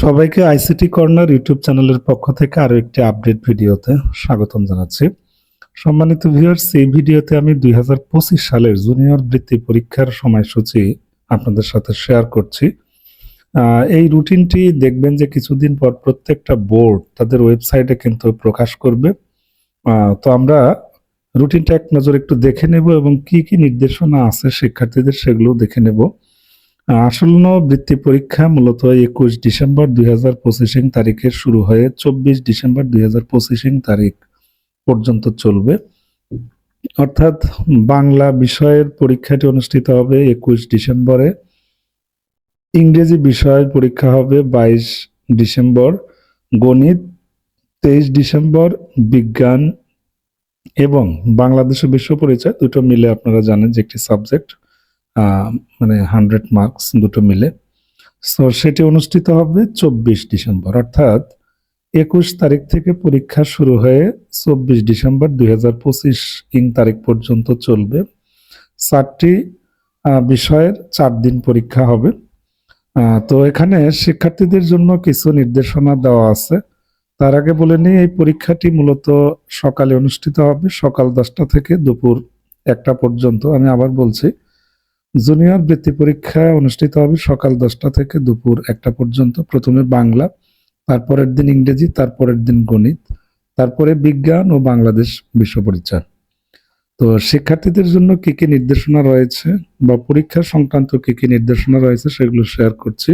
সবাইকে ICT corner YouTube চ্যানেলের পক্ষ থেকে আরও একটি আপডেট ভিডিওতে স্বাগতম জানাচ্ছি। সম্মানিত ভিউয়ার্স এই ভিডিওতে আমি দু হাজার পঁচিশ সালের জুনিয়র বৃত্তি পরীক্ষার সময়সূচি আপনাদের সাথে শেয়ার করছি। এই রুটিনটি দেখবেন যে কিছুদিন পর প্রত্যেকটা বোর্ড তাদের ওয়েবসাইটে কিন্তু প্রকাশ করবে। তো আমরা রুটিনটা এক নজর একটু দেখে নেব এবং কি কি নির্দেশনা আছে শিক্ষার্থীদের সেগুলো দেখে নেব। আসন্ন বৃত্তি পরীক্ষা মূলত একুশ ডিসেম্বর দুই হাজার পঁচিশিং তারিখে শুরু হয়ে চব্বিশ ডিসেম্বর দুই হাজার পঁচিশিং তারিখ পর্যন্ত চলবে। অর্থাৎ বাংলা বিষয়ের পরীক্ষাটি অনুষ্ঠিত হবে একুশ ডিসেম্বরে। ইংরেজি বিষয়ের পরীক্ষা হবে বাইশ ডিসেম্বর। গণিত তেইশ ডিসেম্বর, বিজ্ঞান এবং বাংলাদেশ বিশ্ব পরিচয় দুটো মিলে আপনারা জানেন যে একটি সাবজেক্ট। মানে হান্ড্রেড মার্কস দুটো মিলে। সো সেটি অনুষ্ঠিত হবে চব্বিশ ডিসেম্বর। অর্থাৎ একুশ তারিখ থেকে পরীক্ষা শুরু হয়ে চব্বিশ ডিসেম্বর দুই হাজার পঁচিশ ইং তারিখ পর্যন্ত চলবে। চারটি বিষয়ের চার দিন পরীক্ষা হবে। তো এখানে শিক্ষার্থীদের জন্য কিছু নির্দেশনা দেওয়া আছে। তার আগে বলে নিই, এই পরীক্ষাটি মূলত সকালে অনুষ্ঠিত হবে, সকাল দশটা থেকে দুপুর একটা পর্যন্ত। আমি আবার বলছি জুনিয়র বৃত্তি পরীক্ষা অনুষ্ঠিত হবে সকাল দশটা থেকে দুপুর একটা পর্যন্ত। প্রথমে বাংলা, তারপরের দিন ইংরেজি, তারপরের দিন গণিত, তারপরে বিজ্ঞান ও বাংলাদেশ বিশ্ব পরিচয় তো শিক্ষার্থীদের জন্য কি কি নির্দেশনা রয়েছে বা পরীক্ষা সংক্রান্ত কি কি নির্দেশনা রয়েছে সেগুলো শেয়ার করছি।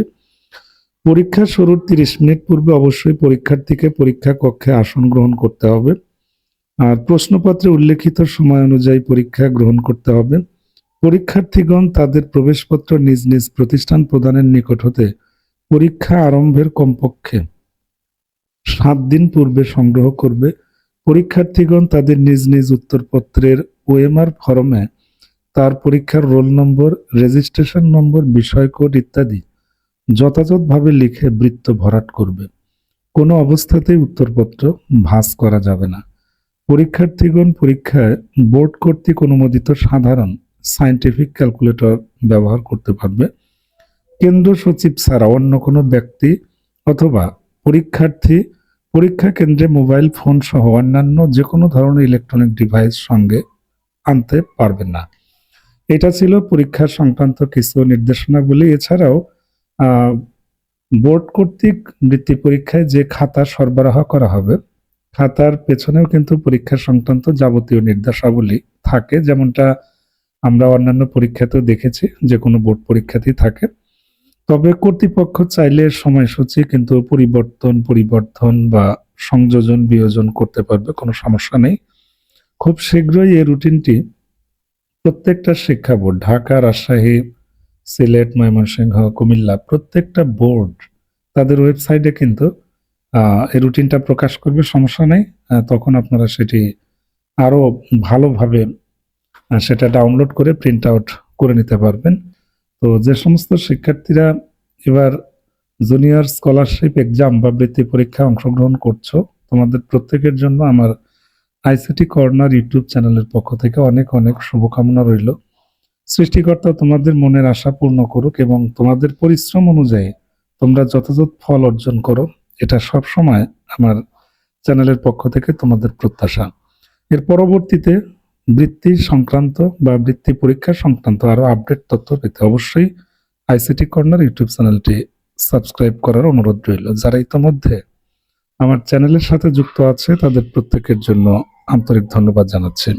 পরীক্ষা শুরুর তিরিশ মিনিট পূর্বে অবশ্যই পরীক্ষার্থীকে পরীক্ষা কক্ষে আসন গ্রহণ করতে হবে। আর প্রশ্নপত্রে উল্লেখিত সময় অনুযায়ী পরীক্ষা গ্রহণ করতে হবে। পরীক্ষার্থীগণ তাদের প্রবেশপত্র নিজ নিজ প্রতিষ্ঠান প্রদানের নিকট হতে পরীক্ষা আরম্ভের কমপক্ষে সাত দিন পূর্বে সংগ্রহ করবে। পরীক্ষার্থীগণ তাদের নিজ নিজ উত্তরপত্রের ওএমআর ফরমে তার পরীক্ষার রোল নম্বর, রেজিস্ট্রেশন নম্বর বিষয় কোড ইত্যাদি যথাযথভাবে লিখে বৃত্ত ভরাট করবে। কোনো অবস্থাতেই উত্তরপত্র ভাঁজ করা যাবে না। পরীক্ষার্থীগণ পরীক্ষায় বোর্ড কর্তৃক অনুমোদিত সাধারণ সায়েন্টিফিক ক্যালকুলেটর ব্যবহার করতে পারবে। কেন্দ্র সচিব ছাড়া অন্য কোনো ব্যক্তি অথবা পরীক্ষার্থী, পরীক্ষা কেন্দ্রে মোবাইল, ফোন সহ অন্যান্য যে কোনো ধরনের ইলেকট্রনিক ডিভাইস সঙ্গে আনতে পারবে না। এটা ছিল পরীক্ষা সংক্রান্ত কিছু নির্দেশনাগুলি এছাড়াও বোর্ড কর্তৃক বৃত্তি পরীক্ষায় যে খাতা সরবরাহ করা হবে, খাতার পেছনেও কিন্তু পরীক্ষা সংক্রান্ত যাবতীয় নির্দেশাবলী থাকে। যেমনটা আমরা অন্যান্য পরীক্ষাতেও দেখেছি, যে কোনো বোর্ড পরীক্ষাতেই থাকে। তবে কর্তৃপক্ষ চাইলে সময়সূচি কিন্তু পরিবর্তন পরিবর্তন বা সংযোজন, বিয়োজন করতে পারবে, কোনো সমস্যা নেই। খুব শীঘ্রই এই রুটিনটি প্রত্যেকটা শিক্ষা বোর্ড, ঢাকা, রাজশাহী, সিলেট, ময়মনসিংহ, কুমিল্লা, প্রত্যেকটা বোর্ড তাদের ওয়েবসাইটে কিন্তু এই রুটিনটা প্রকাশ করবে, সমস্যা নেই। তখন আপনারা সেটি আরও ভালোভাবে সেটা ডাউনলোড করে প্রিন্ট আউট করে নিতে পারবেন। তো যে সমস্ত শিক্ষার্থীরা এবার জুনিয়র স্কলারশিপ এক্সাম বা বৃত্তি পরীক্ষায় অংশগ্রহণ করছ, তোমাদের প্রত্যেকের জন্য আমার আইসিটি কর্নার ইউটিউব চ্যানেলের পক্ষ থেকে অনেক অনেক শুভকামনা রইল। সৃষ্টিকর্তা তোমাদের মনের আশা পূর্ণ করুক এবং তোমাদের পরিশ্রম অনুযায়ী তোমরা যথাযথ ফল অর্জন করো, এটা সব সময় আমার চ্যানেলের পক্ষ থেকে তোমাদের প্রত্যাশা। এর পরবর্তীতে বৃত্তি সংক্রান্ত বা বৃত্তি পরীক্ষা সংক্রান্ত আরও আপডেট তথ্য পেতে অবশ্যই আইসিটি কর্নার ইউটিউব চ্যানেলটি সাবস্ক্রাইব করার অনুরোধ রইল। যারা ইতোমধ্যে আমার চ্যানেলের সাথে যুক্ত আছে, তাদের প্রত্যেকের জন্য আন্তরিক ধন্যবাদ জানাচ্ছি।